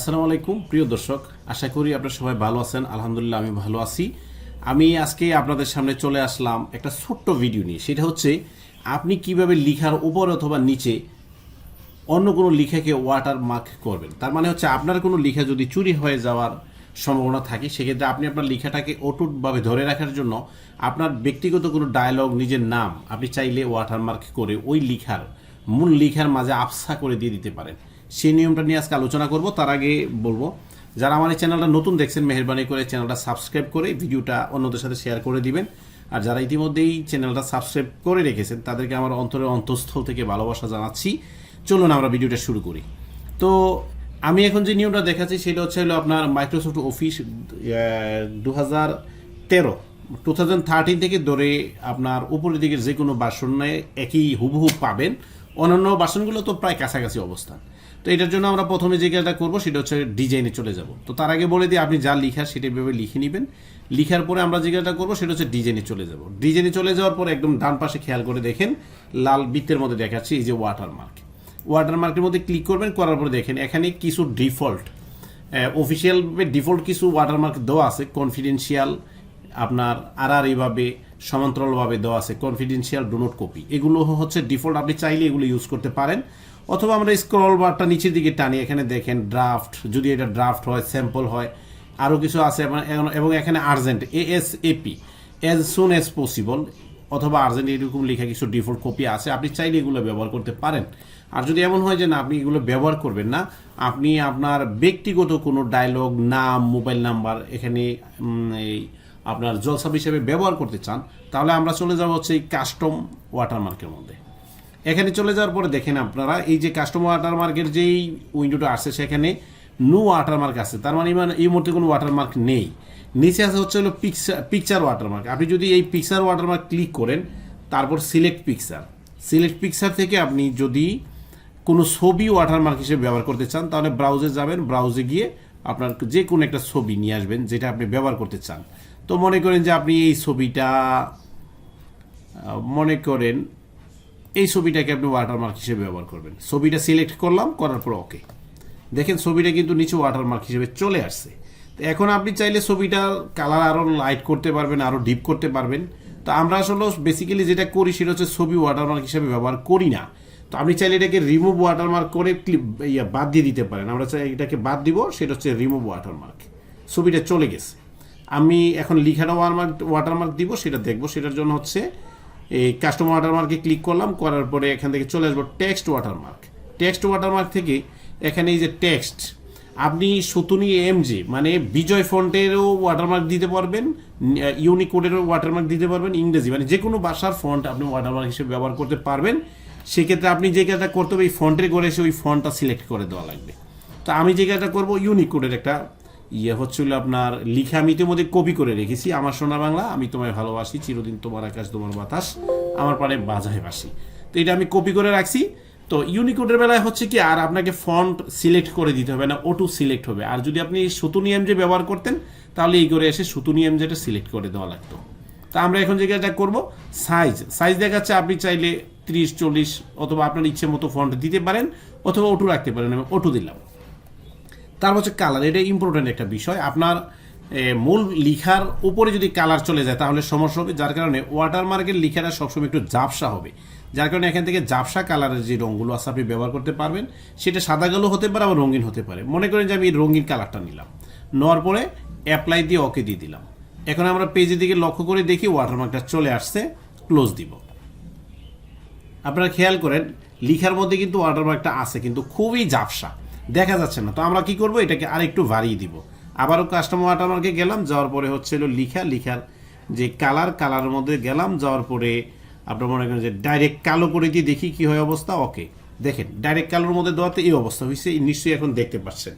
আসসালামু আলাইকুম, প্রিয় দর্শক। আশা করি আপনারা সবাই ভালো আছেন। আলহামদুলিল্লাহ, আমি ভালো আছি। আমি আজকে আপনাদের সামনে চলে আসলাম একটা ছোট্ট ভিডিও নিয়ে। সেটা হচ্ছে, আপনি কীভাবে লিখার উপর অথবা নিচে অন্য কোনো লিখাকে ওয়াটার মার্ক করবেন? তার মানে হচ্ছে, আপনার কোনো লিখা যদি চুরি হয়ে যাওয়ার সম্ভাবনা থাকে, সেক্ষেত্রে আপনি আপনার লিখাটাকে অটুটভাবে ধরে রাখার জন্য আপনার ব্যক্তিগত কোনো ডায়লগ নিজের নাম, আপনি চাইলে ওয়াটারমার্ক করে ওই লিখার মূল লিখার মাঝে আফসা করে দিয়ে দিতে পারেন। সেই নিয়মটা নিয়ে আজকে আলোচনা করব, তার আগে বলব, যারা আমার এই চ্যানেলটা নতুন দেখছেন, মেহরবানি করে চ্যানেলটা সাবস্ক্রাইব করে ভিডিওটা অন্যদের সাথে শেয়ার করে দিবেন। আর যারা ইতিমধ্যেই চ্যানেলটা সাবস্ক্রাইব করে রেখেছেন, তাদেরকে আমার অন্তরের অন্তঃস্থল থেকে ভালোবাসা জানাচ্ছি। চলুন আমরা ভিডিওটা শুরু করি। তো আমি এখন যে নিয়মটা দেখাচ্ছি, সেটা হচ্ছে হলো আপনার মাইক্রোসফট অফিস দু হাজার তেরো টু থাউজেন্ড থার্টিন থেকে ধরে আপনার উপরের দিকের যে কোনো বাসনে একই হুবহু পাবেন। অন্যান্য বাসনগুলো তো প্রায় কাছাকাছি অবস্থান। তো এটার জন্য আমরা প্রথমে যে কাজটা করব সেটা হচ্ছে ডিজাইনে চলে যাব। তো তার আগে বলে দিই, আপনি যা লিখার সেটা এভাবে লিখে নেবেন। লিখার পরে আমরা যে কাজটা করব সেটা হচ্ছে ডিজাইনে চলে যাব। ডিজাইনে চলে যাওয়ার পর একদম ডান পাশে খেয়াল করে দেখেন, লাল বৃত্তের মধ্যে দেখাচ্ছি, এই যে ওয়াটারমার্ক ওয়াটারমার্কের মধ্যে ক্লিক করবেন, করার পরে দেখেন এখানে কিছু ডিফল্ট অফিসিয়াল ডিফল্ট কিছু ওয়াটারমার্ক দেওয়া আছে। কনফিডেন্সিয়াল আপনার আর আর এইভাবে সমান্তরালভাবে দেওয়া আছে। কনফিডেন্সিয়াল ডোনোট কপি এগুলো হচ্ছে ডিফল্ট আপনি চাইলে এগুলো ইউজ করতে পারেন। অথবা আমরা স্ক্রল বারটা নিচের দিকে টানি, এখানে দেখেন ড্রাফট যদি এটা ড্রাফট হয় স্যাম্পল হয় আরও কিছু আছে এবং- এখানে urgent A S A P as soon as possible অথবা আর্জেন্ট এরকম লেখা কিছু ডিফল্ট কপি আছে, আপনি চাইলে এগুলো ব্যবহার করতে পারেন। আর যদি এমন হয় যে না, আপনি এগুলো ব্যবহার করবেন না, আপনি আপনার ব্যক্তিগত কোনো ডায়লগ নাম মোবাইল নাম্বার এখানে এই আপনার জলসাপ হিসেবে ব্যবহার করতে চান, তাহলে আমরা চলে যাব হচ্ছে এই কাস্টম ওয়াটারমার্কের মধ্যে। এখানে চলে যাওয়ার পরে দেখেন আপনারা, এই যে কাস্টম ওয়াটারমার্কের যেই উইন্ডোটা আসছে সেখানে নো ওয়াটারমার্ক আছে। তার মানে মানে এই মুহূর্তে কোনো ওয়াটারমার্ক নেই। নিচে আছে হচ্ছে হলো পিকচার পিকচার ওয়াটারমার্ক আপনি যদি এই পিকচার ওয়াটারমার্ক ক্লিক করেন, তারপর সিলেক্ট পিকচার সিলেক্ট পিকচার থেকে আপনি যদি কোনো ছবি ওয়াটারমার্ক হিসেবে ব্যবহার করতে চান, তাহলে ব্রাউজে যাবেন। ব্রাউজে গিয়ে আপনার যে কোনো একটা ছবি নিয়ে আসবেন, যেটা আপনি ব্যবহার করতে চান। তো মনে করেন যে আপনি এই ছবিটা মনে করেন এই ছবিটাকে আপনি ওয়াটারমার্ক হিসেবে ব্যবহার করবেন। ছবিটা সিলেক্ট করলাম, করার পর ওকে দেখেন ছবিটা কিন্তু নিচে ওয়াটারমার্ক হিসেবে চলে আসছে। তো এখন আপনি চাইলে ছবিটার কালার আরও লাইট করতে পারবেন আরও ডিপ করতে পারবেন। তো আমরা আসলে বেসিক্যালি যেটা করি সেটা হচ্ছে ছবি ওয়াটারমার্ক হিসেবে ব্যবহার করি না। তো আপনি চাইলে এটাকে রিমুভ ওয়াটারমার্ক করে ক্লিপ ইয়া, বাদ দিয়ে দিতে পারেন। আমরা চাই এটাকে বাদ দিব, সেটা হচ্ছে রিমুভ ওয়াটারমার্ক ছবিটা চলে গেছে। আমি এখন লিখাটা ওয়াটারমার্ক ওয়াটারমার্ক দিব, সেটা দেখব। সেটার জন্য হচ্ছে এই কাস্টম ওয়াটারমার্কে ক্লিক করলাম, করার পরে এখান থেকে চলে আসব টেক্সট ওয়াটারমার্ক টেক্সট ওয়াটারমার্ক থেকে এখানে এই যে টেক্সট আপনি সুতুনি এমজি মানে বিজয় ফন্টেরও ওয়াটারমার্ক দিতে পারবেন ইউনিকোডেরও ওয়াটারমার্ক দিতে পারবেন, ইংরেজি মানে যে কোনো ভাষার ফন্ট আপনি ওয়াটারমার্ক হিসেবে ব্যবহার করতে পারবেন। সেক্ষেত্রে আপনি যে কাজটা করতে হবে, এই ফন্টের করে এসে ওই ফন্টটা সিলেক্ট করে দেওয়া লাগবে। তো আমি যে কাজটা করব ইউনিকোডের একটা ইয়ে হচ্ছিল আপনার লিখে আমি ইতিমধ্যে কপি করে রেখেছি। আমার সোনা বাংলা, আমি তোমায় ভালোবাসি, চিরদিন তোমার আকাশ, তোমার বাতাস, আমার পারে বাজায় বাসি। তো এটা আমি কপি করে রাখছি। তো ইউনিকোডের বেলায় হচ্ছে কি, আর আপনাকে ফন্ট সিলেক্ট করে দিতে হবে না ওটু সিলেক্ট হবে। আর যদি আপনি সুতুনিয়াম যে ব্যবহার করতেন, তাহলে এই করে এসে সুতুনিয়াম যেটা সিলেক্ট করে দেওয়া লাগতো। তা আমরা এখন যে কাজটা করব সাইজ সাইজ দেখাচ্ছে, আপনি চাইলে ত্রিশ, চল্লিশ, অথবা আপনার ইচ্ছে মতো ফন্ট দিতে পারেন, অথবা ওটু রাখতে পারেন, আমি ওটু দিলাম। তার হচ্ছে কালার এটা ইম্পর্টেন্ট একটা বিষয়। আপনার মূল লিখার উপরে যদি কালার চলে যায়, তাহলে সমস্যা হবে, যার কারণে ওয়াটারমার্কের লিখাটা সবসময় একটু জাপসা হবে। যার কারণে এখান থেকে জাপসা কালারের যে রঙগুলো আছে, আপনি ব্যবহার করতে পারবেন। সেটা সাদা কালো হতে পারে, আবার রঙিন হতে পারে। মনে করেন যে আমি রঙিন কালারটা নিলাম। নেওয়ার পরে অ্যাপ্লাই দিয়ে ওকে দিয়ে দিলাম। এখন আমরা পেজের দিকে লক্ষ্য করে দেখি ওয়াটারমার্কটা চলে আসছে ক্লোজ দিব। আপনারা খেয়াল করেন, লিখার মধ্যে কিন্তু ওয়াটারমার্কটা আছে, কিন্তু খুবই জাপসা দেখা যাচ্ছে না। তো আমরা কি করব? এটাকে আরেকটু বাড়িয়ে দিব। আবারও কাস্টমার ওয়াটারমার্কে গেলাম, যাওয়ার পরে হচ্ছে হলো লিখা, লিখার যে কালার কালারের মধ্যে গেলাম, যাওয়ার পরে আপনার মনে করেন যে ডাইরেক্ট কালো করে দিয়ে দেখি কি হয় অবস্থা। ওকে দেখেন ডাইরেক্ট কালোর মধ্যে দেওয়াতে এই অবস্থা হয়েছে। নিশ্চয়ই এখন দেখতে পাচ্ছেন।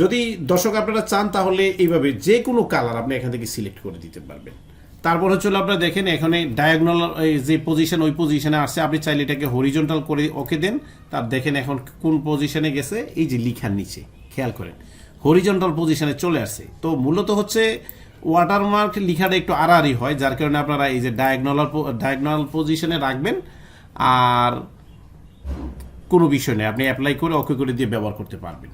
যদি দর্শক আপনারা চান, তাহলে এইভাবে যে কোনো কালার আপনি এখান থেকে সিলেক্ট করে দিতে পারবেন। তারপর হচ্ছে আপনারা দেখেন, এখানে ডায়াগনাল যে পজিশন ওই পজিশনে আসছে। আপনি চাইলে এটাকে হরিজন্টাল করে ওকে দেন। তার দেখেন এখন কোন পজিশনে গেছে? এই যে লিখার নিচে, খেয়াল করেন। হরিজন্টাল পজিশনে চলে আসছে। তো মূলত হচ্ছে ওয়াটারমার্ক লিখাটা একটু আড়াআড়ি হয়, যার কারণে আপনারা এই যে ডায়াগনাল ডায়াগনাল পজিশনে রাখবেন। আর কোনো বিষয় নেই, আপনি অ্যাপ্লাই করে ওকে করে দিয়ে ব্যবহার করতে পারবেন।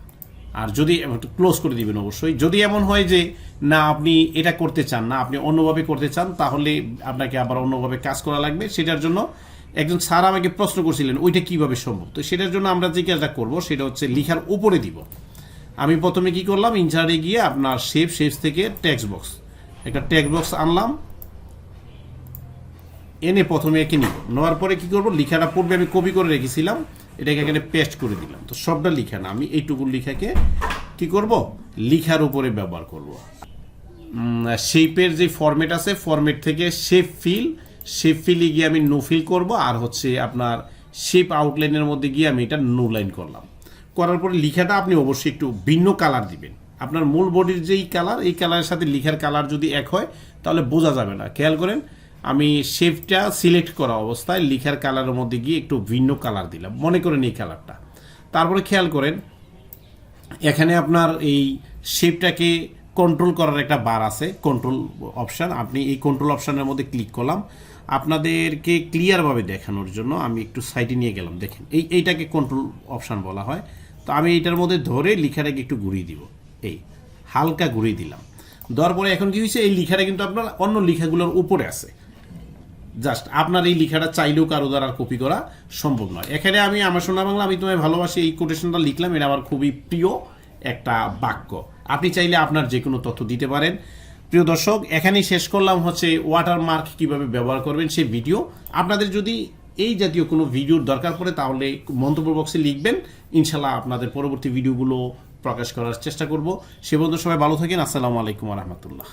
আর যদি ক্লোজ করে দিবেন অবশ্যই। যদি এমন হয় যে, না, আপনি এটা করতে চান না, আপনি অন্যভাবে করতে চান, তাহলে আপনাকে আবার অন্যভাবে কাজ করা লাগবে। সেটার জন্য একজন স্যার আমাকে প্রশ্ন করছিলেন, ওইটা কীভাবে সম্ভব? তো সেটার জন্য আমরা যে কাজটা করব, সেটা হচ্ছে লিখার উপরে দিব। আমি প্রথমে কি করলাম, ইনসার্টে গিয়ে আপনার শেপ শেপস থেকে টেক্সট বক্স একটা টেক্সট বক্স আনলাম। এনে প্রথমে একে নিব। নেওয়ার পরে কি করব, লিখাটা পূর্বে আমি কপি করে রেখেছিলাম, এটাকে এখানে পেস্ট করে দিলাম। তো সবটা লিখা না, আমি এইটুকু লিখাকে কি করব, লিখার উপরে ব্যবহার করব। শেপের যে ফরম্যাট আছে ফরম্যাট থেকে শেপ ফিল শেপ ফিলে গিয়ে আমি নো ফিল করব, আর হচ্ছে আপনার শেপ আউটলাইনের মধ্যে গিয়ে আমি এটা নো লাইন করলাম। করার পরে লিখাটা আপনি অবশ্যই একটু ভিন্ন কালার দিবেন। আপনার মূল বডির যেই কালার এই কালারের সাথে লিখার কালার যদি এক হয়, তাহলে বোঝা যাবে না। খেয়াল করেন, আমি শেপটা সিলেক্ট করা অবস্থায় লিখার কালারের মধ্যে গিয়ে একটু ভিন্ন কালার দিলাম। মনে করেন এই কালারটা তারপরে খেয়াল করেন, এখানে আপনার এই শেপটাকে কন্ট্রোল করার একটা বার আছে কন্ট্রোল অপশান আপনি এই কন্ট্রোল অপশানের মধ্যে ক্লিক করলাম। আপনাদেরকে ক্লিয়ারভাবে দেখানোর জন্য আমি একটু সাইডে নিয়ে গেলাম। দেখেন, এই, এইটাকে কন্ট্রোল অপশান বলা হয়। তো আমি এইটার মধ্যে ধরে লিখাটাকে একটু ঘুরিয়ে দিব। এই, হালকা ঘুরিয়ে দিলাম। দেওয়ার পরে এখন কি হয়েছে? এই লিখাটা কিন্তু আপনার অন্য লিখাগুলোর উপরে আছে। জাস্ট আপনার এই লেখাটা চাইলেও কারও দ্বারা কপি করা সম্ভব নয়। এখানে আমি আমার সোনা বাংলা, আমি তোমায় ভালোবাসি, এই কোটেশনটা লিখলাম, এটা আমার খুবই প্রিয় একটা বাক্য। আপনি চাইলে আপনার যে কোনো তথ্য দিতে পারেন। প্রিয় দর্শক, এখানেই শেষ করলাম হচ্ছে ওয়াটারমার্ক কীভাবে ব্যবহার করবেন সেই ভিডিও আপনাদের যদি এই জাতীয় কোনো ভিডিওর দরকার পড়ে, তাহলে মন্তব্য বক্সে লিখবেন। ইনশাল্লাহ আপনাদের পরবর্তী ভিডিওগুলো প্রকাশ করার চেষ্টা করব। সে বন্ধু সবাই ভালো থাকেন। আসসালামু আলাইকুম রহমতুল্লাহ।